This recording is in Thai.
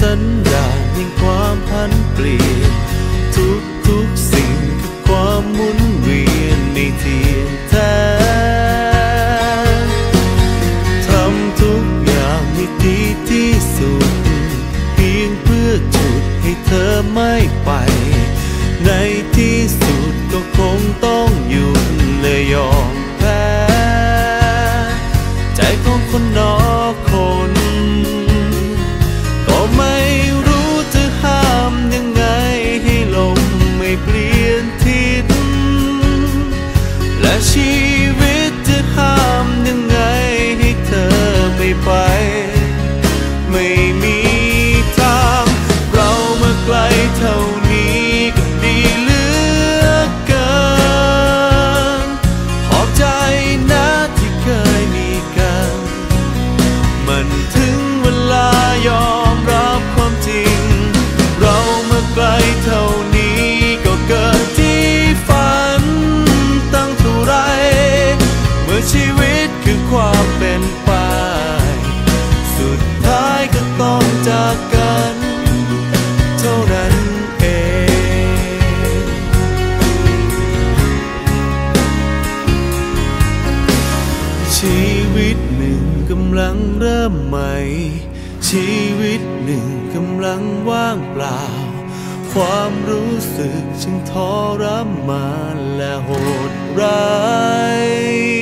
สัญญานแห่งความผันเปลี่ยน ทุกทุกสิ่งคือความหมุนเวียนในที่แท้ทำทุกอย่างให้ดีที่สุด เพียงเพื่อจุดให้เธอไม่ไป ในที่สุดก็คงต้องหยุดและยอม ม เริ่มใหม่ ชีวิตหนึ่งกำลังว่างเปล่า ความรู้สึกจึงทรมานและโหดร้าย